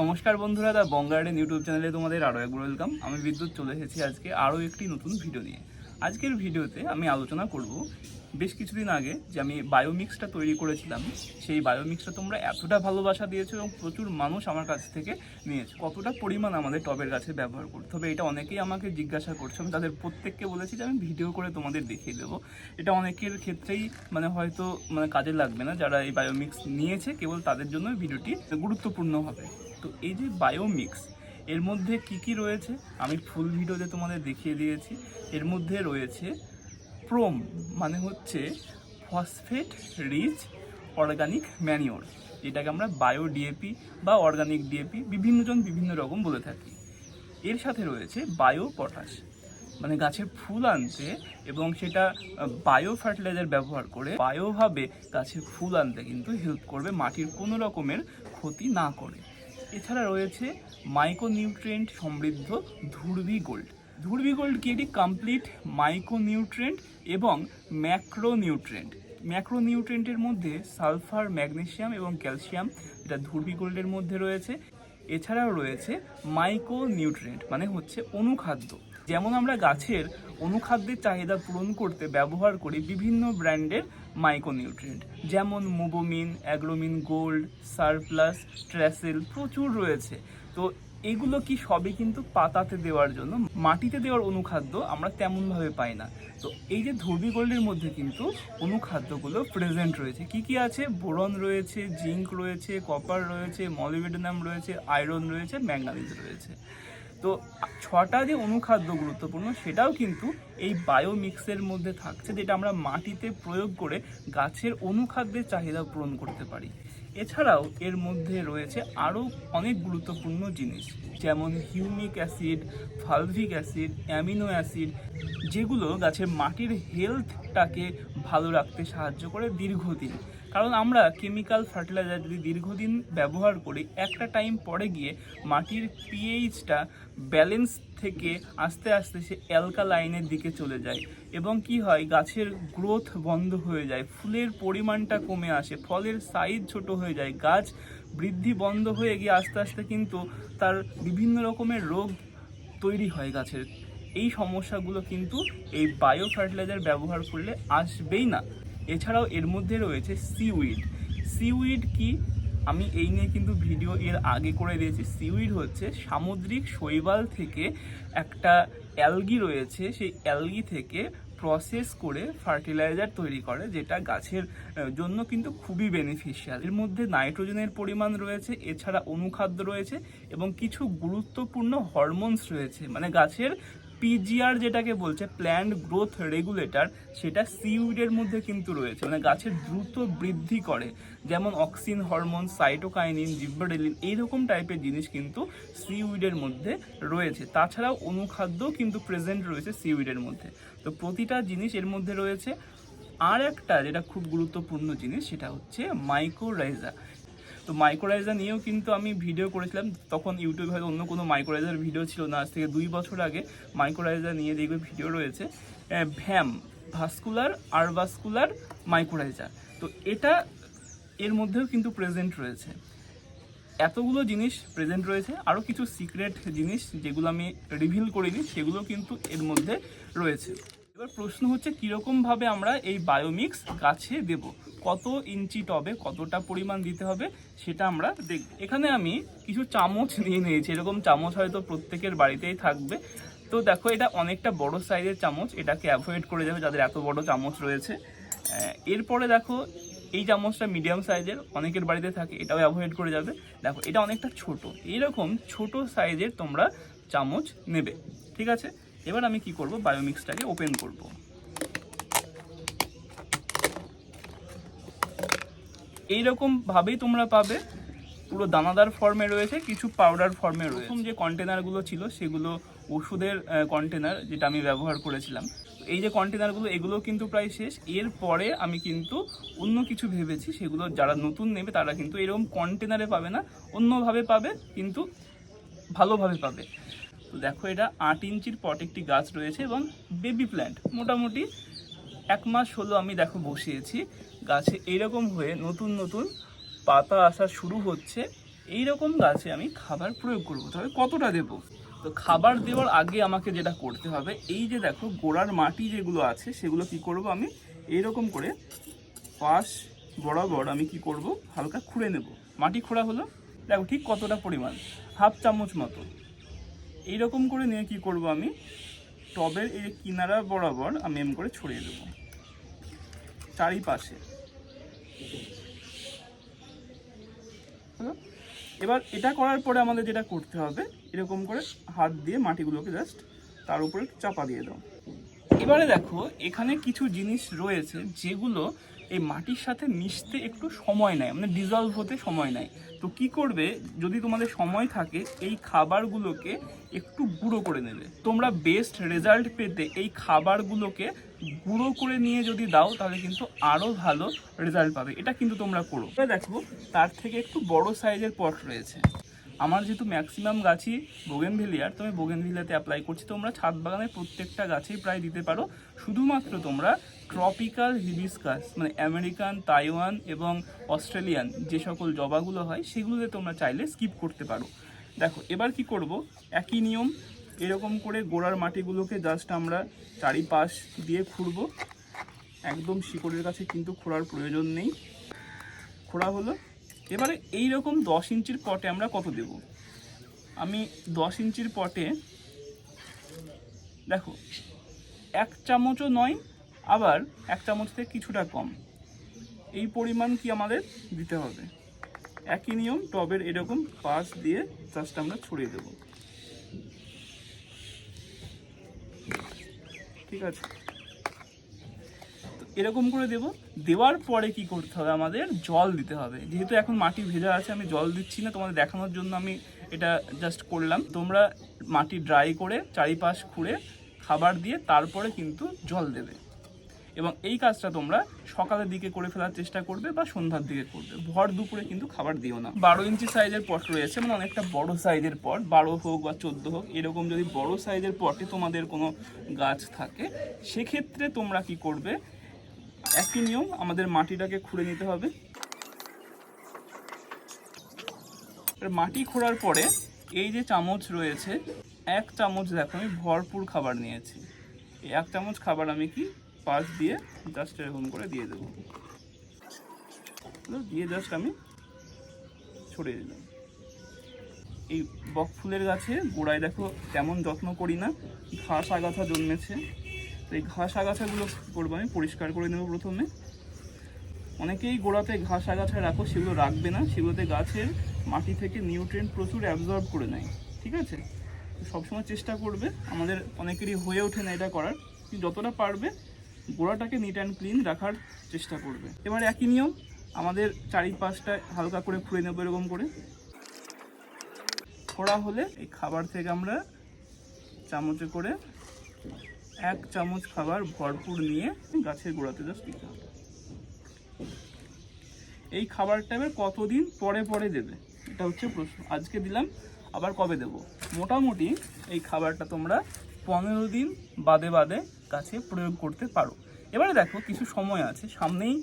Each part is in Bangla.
নমস্কার বন্ধুরা, দা বঙ্গার্ডেন ইউটিউব চ্যানেলে তোমাদের আরও একবার ওয়েলকাম। আমি বিদ্যুৎ, চলে এসেছি আজকে আরও একটি নতুন ভিডিও নিয়ে। আজকের ভিডিওতে আমি আলোচনা করব বেশ কিছুদিন আগে যে আমি বায়োমিক্সটা তৈরি করেছিলাম, সেই বায়োমিক্সটা তোমরা এতটা ভালোবাসা দিয়েছ এবং প্রচুর মানুষ আমার কাছ থেকে নিয়েছে। কতটা পরিমাণ আমাদের টবের গাছে ব্যবহার করতে হবে এটা অনেকেই আমাকে জিজ্ঞাসা করছে। আমি তাদের প্রত্যেককে বলেছি যে আমি ভিডিও করে তোমাদের দেখিয়ে দেবো। এটা অনেকের ক্ষেত্রেই মানে হয়তো মানে কাজে লাগবে না, যারা এই বায়োমিক্স নিয়েছে, কেবল তাদের জন্য ভিডিওটি গুরুত্বপূর্ণ হবে। তো এই যে বায়োমিক্স এর মধ্যে কি কি রয়েছে? আমি ফুল ভিডিওতে তোমাদের দেখিয়ে দিয়েছি। এর মধ্যে রয়েছে প্রোম মানে হচ্ছে ফসফেট রিচ অর্গানিক ম্যানিওর যেটাকে আমরা বায়ো ডিএপি বা অর্গানিক ডিএপি বিভিন্নজন বিভিন্ন রকম বলে থাকি। এর সাথে রয়েছে বায়ো পটাশ মানে গাছের ফুল আনতে এবং সেটা বায়ো ফার্টিলাইজার ব্যবহার করে বায়োভাবে গাছের ফুল আনতে কিন্তু হেল্প করবে, মাটির কোনো রকমের ক্ষতি না করে। এছাড়া রয়েছে মাইক্রোনিউট্রিয়েন্ট সমৃদ্ধ ধুরবি গোল্ড ধুরবি গোল্ড কি? এটি কমপ্লিট মাইক্রোনিউট্রিয়েন্ট এবং ম্যাক্রোনিউট্রিয়েন্ট ম্যাক্রোনিউট্রিয়েন্টের মধ্যে সালফার ম্যাগনেসিয়াম এবং ক্যালসিয়াম যেটা ধুরবি গোল্ডের মধ্যে রয়েছে। এছাড়াও রয়েছে মাইক্রো নিউট্রিয়েন্ট মানে হচ্ছে অনুখাদ্য। যেমন আমরা গাছের অনুখাদ্যের চাহিদা পূরণ করতে ব্যবহার করি বিভিন্ন ব্র্যান্ডের মাইক্রো নিউট্রিয়েন্ট যেমন মুবোমিন অ্যাগ্রোমিন গোল্ড, সারপ্লাস, ট্র্যাসেল প্রচুর রয়েছে। তো এগুলো কি সবই কিন্তু পাতাতে দেওয়ার জন্য, মাটিতে দেওয়ার অনুখাদ্য আমরা তেমনভাবে পাই না। তো এই যে ধর্বি গোল্ডের মধ্যে কিন্তু অনুখাদ্যগুলো প্রেজেন্ট রয়েছে। কি কি আছে? বোরন রয়েছে জিঙ্ক রয়েছে, কপার রয়েছে, মলিবেডনাম রয়েছে, আয়রন রয়েছে ম্যাঙ্গানিজ রয়েছে। তো ছটা যে অনুখাদ্য গুরুত্বপূর্ণ সেটাও কিন্তু এই বায়োমিক্সের মধ্যে থাকছে, যেটা আমরা মাটিতে প্রয়োগ করে গাছের অনুখাদ্যের চাহিদা পূরণ করতে পারি। এছাড়াও এর মধ্যে রয়েছে আরও অনেক গুরুত্বপূর্ণ জিনিস, যেমন humic acid fulvic acid amino acid যেগুলো গাছের মাটির হেলথটাকে ভালো রাখতে সাহায্য করে দীর্ঘদিন। কারণ আমরা কেমিক্যাল ফার্টিলাইজার যদি দীর্ঘদিন ব্যবহার করি, একটা টাইম পরে গিয়ে মাটির পিএইচটা ব্যালেন্স থেকে আস্তে আস্তে সে অ্যালকালাইনের দিকে চলে যায় এবং কি হয়, গাছের গ্রোথ বন্ধ হয়ে যায়, ফুলের পরিমাণটা কমে আসে, ফলের সাইজ ছোট হয়ে যায়, গাছ বৃদ্ধি বন্ধ হয়ে গিয়ে আস্তে আস্তে কিন্তু তার বিভিন্ন রকমের রোগ তৈরি হয় গাছের। এই সমস্যাগুলো কিন্তু এই বায়ো ফার্টিলাইজার ব্যবহার করলে আসবেই না। এছাড়াও এর মধ্যে রয়েছে সিউইড সিউইড কি? আমি এই নিয়ে কিন্তু ভিডিও এর আগে করে দিয়েছি। সিউইড হচ্ছে সামুদ্রিক শৈবাল থেকে একটা অ্যালগি রয়েছে। সেই অ্যালগি থেকে প্রসেস করে ফার্টিলাইজার তৈরি করে, যেটা গাছের জন্য কিন্তু খুবই বেনিফিশিয়াল এর মধ্যে নাইট্রোজেনের পরিমাণ রয়েছে, এছাড়া অনুখাদ্য রয়েছে এবং কিছু গুরুত্বপূর্ণ হরমোনস রয়েছে। মানে গাছের পিজিআর যেটাকে বলছে প্ল্যান্ট গ্রোথ রেগুলেটর সেটা সিউইডের মধ্যে কিন্তু রয়েছে। মানে গাছের দ্রুত বৃদ্ধি করে। যেমন অক্সিন হরমোন সাইটোকাইনিন জিব্বাডেলিন এইরকম টাইপের জিনিস কিন্তু সিউইডের মধ্যে রয়েছে। তাছাড়াও অনুখাদ্য কিন্তু প্রেজেন্ট রয়েছে সিউইডের মধ্যে। তো প্রতিটা জিনিস এর মধ্যে রয়েছে। আর একটা যেটা খুব গুরুত্বপূর্ণ জিনিস, সেটা হচ্ছে মাইক্রোরাইজা তো মাইক্রোরাইজার নিয়েও কিন্তু আমি ভিডিও করেছিলাম। তখন ইউটিউবে হয়তো অন্য কোনো মাইক্রোরাইজার ভিডিও ছিল না। আজ থেকে দুই বছর আগে মাইক্রোরাইজার নিয়ে দেখবে ভিডিও রয়েছে। ভ্যাম ভাস্কুলার আরভাস্কুলার মাইক্রোরাইজার তো এটা এর মধ্যেও কিন্তু প্রেজেন্ট রয়েছে। এতগুলো জিনিস প্রেজেন্ট রয়েছে। আরও কিছু সিক্রেট জিনিস যেগুলো আমি রিভিল করিনি, সেগুলো কিন্তু এর মধ্যে রয়েছে। এবার প্রশ্ন হচ্ছে কীরকমভাবে আমরা এই বায়োমিক্স গাছে দেব? কত ইঞ্চি টবে কতটা পরিমাণ দিতে হবে সেটা আমরা দেখব। এখানে আমি কিছু চামচ নিয়ে নিয়েছি। এরকম চামচ হয়তো প্রত্যেকের বাড়িতেই থাকবে। তো দেখো, এটা অনেকটা বড় সাইজের চামচ। এটাকে অ্যাভয়েড করে যাবে যাদের এত বড় চামচ রয়েছে। এরপরে দেখো, এই চামচটা মিডিয়াম সাইজের অনেকের বাড়িতে থাকে, এটাও অ্যাভয়েড করে যাবে। দেখো, এটা অনেকটা ছোট। এইরকম ছোট সাইজের তোমরা চামচ নেবে। ঠিক আছে? এবার আমি কি করব? বায়োমিক্সটাকে ওপেন করব। ভাবেই তোমরা পাবে। পুরো দানাদার ফর্মে রয়েছে, কিছু পাউডার ফর্মে রয়েছে। প্রথম যে কন্টেনারগুলো ছিল, সেগুলো ওষুধের কন্টেনার যেটা আমি ব্যবহার করেছিলাম। এই যে কন্টেনারগুলো এগুলো কিন্তু প্রায় শেষ। এরপরে আমি কিন্তু অন্য কিছু ভেবেছি, সেগুলো যারা নতুন নেবে, তারা কিন্তু এরকম কন্টেনারে পাবে না। অন্যভাবে পাবে, কিন্তু ভালোভাবে পাবে। তো দেখো এটা আট ইঞ্চির পট একটি গাছ রয়েছে এবং বেবি প্ল্যান্ট মোটামুটি এক মাস হলো আমি দেখো বসিয়েছি। গাছে এইরকম হয়ে নতুন নতুন পাতা আসা শুরু হচ্ছে। এই রকম গাছে আমি খাবার প্রয়োগ করব। তাহলে কতটা দেব? তো খাবার দেওয়ার আগে আমাকে যেটা করতে হবে, এই যে দেখো গোড়ার মাটি যেগুলো আছে, সেগুলো কি করব আমি? এইরকম করে পাশ বরাবর আমি কি করব? হালকা খুঁড়ে নেব। মাটি খোঁড়া হলো? দেখো ঠিক কতটা পরিমাণ? হাফ চামচ মতো। এইরকম করে নিয়ে কি করব আমি? টবের এই কিনারা বরাবর আমি এম করে ছড়িয়ে দেবো। চারিপাশে। এবার এটা করার পরে আমাদের যেটা করতে হবে, এরকম করে হাত দিয়ে মাটিগুলোকে জাস্ট তার উপরে চাপা দিয়ে দাও। এবারে দেখো, এখানে কিছু জিনিস রয়েছে যেগুলো এই মাটির সাথে মিশতে একটু সময় নেয় মানে ডিজলভ হতে সময় নেয়। তো কি করবে? যদি তোমাদের সময় থাকে, এই খাবারগুলোকে একটু গুঁড়ো করে নেবে। তোমরা বেস্ট রেজাল্ট পেতে এই খাবারগুলোকে গুঁড়ো করে নিয়ে যদি দাও, তাহলে কিন্তু আরও ভালো রেজাল্ট পাবে। এটা কিন্তু তোমরা করো। দেখো, তার থেকে একটু বড় সাইজের পট রয়েছে। আমার যেহেতু ম্যাক্সিমাম গাছই বোগেনভিলিয়ার তো আমি বোগেনভিলিয়াতে অ্যাপ্লাই করছি। তোমরা ছাদ বাগানের প্রত্যেকটা গাছেই প্রায় দিতে পারো। শুধুমাত্র তোমরা ট্রপিক্যাল হিবিসকাস মানে আমেরিকান তাইওয়ান এবং অস্ট্রেলিয়ান যে সকল জবাগুলো হয়, সেগুলোতে তোমরা চাইলে স্কিপ করতে পারো। দেখো, এবার কি করব? একই নিয়ম, এরকম করে গোড়ার মাটিগুলোকে জাস্ট আমরা চারিপাশ দিয়ে খুঁড়বো। একদম শিকড়ের কাছে কিন্তু খোঁড়ার প্রয়োজন নেই। খোঁড়া হলো। এবারে এই রকম দশ ইঞ্চির পটে আমরা কত দেব? আমি দশ ইঞ্চির পটে, দেখো, এক চামচও নয়, আবার এক চামচ থেকে কিছুটা কম। এই পরিমাণ কি আমাদের দিতে হবে? একই নিয়ম, টবের এরকম পাশ দিয়ে জাস্ট আমরা ছড়িয়ে দেব। ঠিক আছে? এরকম করে দেব। দেওয়ার পরে কি করতে হবে? আমাদের জল দিতে হবে। যেহেতু এখন মাটি ভেজা আছে, আমি জল দিচ্ছি না, তোমাদের দেখানোর জন্য আমি এটা জাস্ট করলাম। তোমরা মাটি ড্রাই করে চারিপাশ খুঁড়ে খাবার দিয়ে তারপরে কিন্তু জল দেবে। এবং এই কাজটা তোমরা সকালের দিকে করে ফেলার চেষ্টা করবে বা সন্ধ্যার দিকে করবে। ভর দুপুরে কিন্তু খাবার দিও না। বারো ইঞ্চি সাইজের পট রয়েছে মানে অনেকটা বড় সাইজের পট। বারো হোক বা চোদ্দ হোক, এরকম যদি বড় সাইজের পটে তোমাদের কোনো গাছ থাকে, সেক্ষেত্রে তোমরা কি করবে? একই নিয়ম, আমাদের মাটিটাকে খুঁড়ে নিতে হবে। মাটি খোঁড়ার পরে এই যে চামচ রয়েছে, এক চামচ দেখো, আমি ভরপুর খাবার নিয়েছি। এই এক চামচ খাবার আমি কি পাশ দিয়ে জাস্ট এরকম করে দিয়ে দেবো। দিয়ে জাস্ট আমি ছড়িয়ে দিলাম। এই বক ফুলের গাছে গোড়ায় দেখো, তেমন যত্ন করি না, ঘাস আগাছা জন্মেছে। তো এই ঘাস আগাছাগুলো করব আমি, পরিষ্কার করে নেব প্রথমে। অনেকেই গোড়াতে ঘাস আগাছা রাখো, সেগুলো রাখবে না। সেগুলোতে গাছের মাটি থেকে নিউট্রিয়েন্ট প্রচুর অ্যাবজর্ব করে নেয়, ঠিক আছে? সবসময় চেষ্টা করবে, আমাদের অনেকেরই হয়ে ওঠে না এটা করার। কিন্তু যতটা পারবে, গোড়াটাকে নিট অ্যান্ড ক্লিন রাখার চেষ্টা করবে। এবার একই নিয়ম, আমাদের চারিপাশটা হালকা করে খুঁড়ে নেব এরকম করে। খোড়া হলে এই খাবার থেকে আমরা চামচে করে এক চামচ খাবার ভরপুর নিয়ে গাছের গোড়াতে জাস্ট দিতে হবে। এই খাবারটা এবার কতদিন পরে পরে দেবে? এটা হচ্ছে প্রশ্ন। আজকে দিলাম, আবার কবে দেব? মোটামুটি এই খাবারটা তোমরা পনেরো দিন বাদে বাদে গাছে প্রয়োগ করতে পারো। এবারে দেখো, কিছু সময় আছে, সামনেই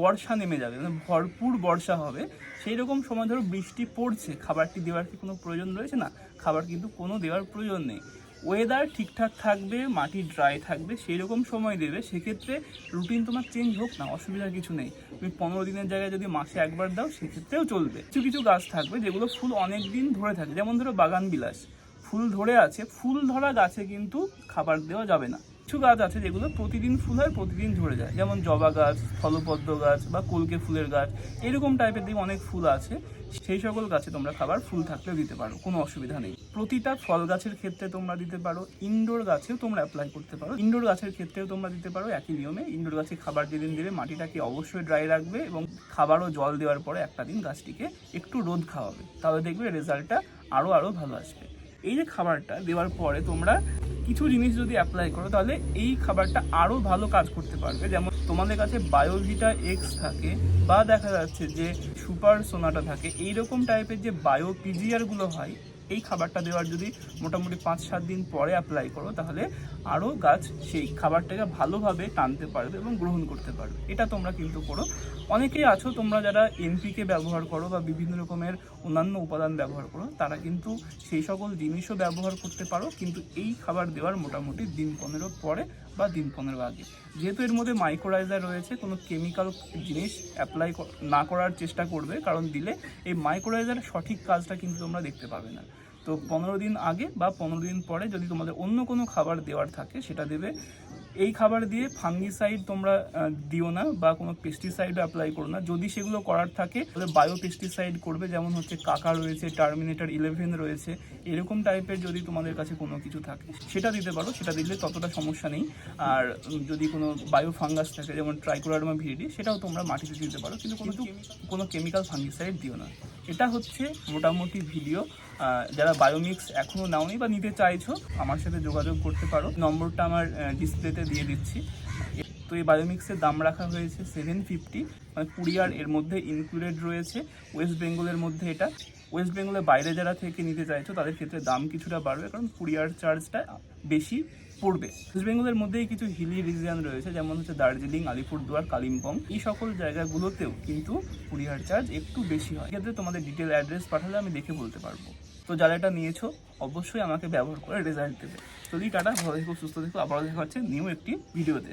বর্ষা নেমে যাবে মানে ভরপুর বর্ষা হবে। সেই রকম সময় ধরো বৃষ্টি পড়ছে, খাবারটি দেওয়ার কি কোনো প্রয়োজন রয়েছে? না, খাবার কিন্তু কোনো দেওয়ার প্রয়োজন নেই। ওয়েদার ঠিকঠাক থাকবে, মাটি ড্রাই থাকবে সেই রকম সময় দেবে, সেক্ষেত্রে রুটিন তোমার চেঞ্জ হোক না, অসুবিধার কিছু নেই। তুমি পনেরো দিনের জায়গায় যদি মাসে একবার দাও, সেক্ষেত্রেও চলবে। কিছু কিছু গাছ থাকবে যেগুলো ফুল অনেক দিন ধরে থাকে, যেমন ধরো বাগান বিলাস। ফুল ধরে আছে, ফুল ধরা গাছে কিন্তু খাবার দেওয়া যাবে না। কিছু গাছ আছে যেগুলো প্রতিদিন ফুল হয়, প্রতিদিন ঝরে যায়। যেমন জবা গাছ, ফলপদ্ম গাছ বা কলকে ফুলের গাছ, এরকম টাইপের দিকে অনেক ফুল আছে। সেই সকল গাছে তোমরা খাবার ফুল থাকলেও দিতে পারো, কোনো অসুবিধা নেই। প্রতিটা ফল গাছের ক্ষেত্রে তোমরা দিতে পারো ইনডোর গাছেও তোমরা অ্যাপ্লাই করতে পারো। ইনডোর গাছের ক্ষেত্রেও তোমরা দিতে পারো একই নিয়মে। ইনডোর গাছে খাবার যেদিন দেবে, মাটিটাকে অবশ্যই ড্রাই রাখবে এবং খাবারও জল দেওয়ার পরে একটা দিন গাছটিকে একটু রোদ খাওয়াবে। তাহলে দেখবে রেজাল্টটা আরও আরও ভালো আসবে। এই যে খাবারটা দেওয়ার পরে তোমরা কিছু জিনিস যদি অ্যাপ্লাই করো, তাহলে এই খাবারটা আরও ভালো কাজ করতে পারবে। যেমন তোমাদের কাছে বায়োভিটা এক্স থাকে, বা দেখা যাচ্ছে যে সুপার সোনাটা থাকে, এইরকম টাইপের যে বায়ো পিজিআরগুলো হয় এই খাবারটা দেওয়ার যদি মোটামুটি পাঁচ সাত দিন পরে অ্যাপ্লাই করো, তাহলে আরও গাছ সেই খাবারটাকে ভালোভাবে টানতে পারবে এবং গ্রহণ করতে পারবে। এটা তোমরা কিন্তু করো। অনেকেই আছো, তোমরা যারা এনপিকে ব্যবহার করো বা বিভিন্ন রকমের অন্যান্য উপাদান ব্যবহার করো, তারা কিন্তু সেই সকল জিনিসও ব্যবহার করতে পারো, কিন্তু এই খাবার দেওয়ার মোটামুটি দিন পনেরো পরে বা দিন পনেরো আগে। যেহেতু এর মধ্যে মাইক্রোরাইজার রয়েছে, কোনো কেমিক্যাল জিনিস অ্যাপ্লাই না করার চেষ্টা করবে, কারণ দিলে এই মাইক্রোরাইজার সঠিক কাজটা কিন্তু তোমরা দেখতে পাবে না। তো পনেরো দিন আগে বা পনেরো দিন পরে যদি তোমাদের অন্য কোনো খাবার দেওয়ার থাকে, সেটা দেবে এই খাবার দিয়ে ফাঙ্গিসাইড তোমরা দিও না বা কোনো পেস্টিসাইড অ্যাপ্লাই করো না। যদি সেগুলো করার থাকে তাহলে বায়ো পেস্টিসাইড করবে যেমন হচ্ছে কাকা রয়েছে টার্মিনেটার ইলেভেন রয়েছে এরকম টাইপের যদি তোমাদের কাছে কোনো কিছু থাকে সেটা দিতে পারো সেটা দিলে ততটা সমস্যা নেই। আর যদি কোনো বায়ো ফাঙ্গাস থাকে যেমন ট্রাইকোডার্মা ভিডি সেটাও তোমরা মাটিতে দিতে পারো কিন্তু কোনো কোনো কেমিক্যাল ফাঙ্গিসাইড দিও না। এটা হচ্ছে মোটামুটি ভিডিও যারা বায়োমিক্স এখনও নাওনি বা নিতে চাইছো, আমার সাথে যোগাযোগ করতে পারো। নম্বরটা আমার ডিসপ্লেতে দিয়ে দিচ্ছি। তো এই বায়োমিক্সের দাম রাখা হয়েছে সেভেন ফিফটি মানে কুরিয়ার এর মধ্যে ইনক্লুডেড রয়েছে। ওয়েস্ট বেঙ্গলের মধ্যে এটা। ওয়েস্ট বেঙ্গলের বাইরে যারা থেকে নিতে চাইছো, তাদের ক্ষেত্রে দাম কিছুটা বাড়বে। কারণ কুরিয়ার চার্জটা বেশি পড়বে। ওয়েস্ট বেঙ্গলের মধ্যেই কিছু হিলি রিজিয়ন রয়েছে, যেমন হচ্ছে দার্জিলিং, আলিপুরদুয়ার, কালিম্পং। এই সকল জায়গাগুলোতেও কিন্তু কুরিয়ার চার্জ একটু বেশি হয়। এক্ষেত্রে তোমাদের ডিটেল অ্যাড্রেস পাঠালে আমি দেখে বলতে পারব। তো যারা এটা নিয়েছো, অবশ্যই আমাকে ব্যবহার করে রেজাল্ট দেবে। যদি টাটা, ভালো থেকো, সুস্থ দেখো আবারও দেখা হচ্ছে নিউ একটি ভিডিওতে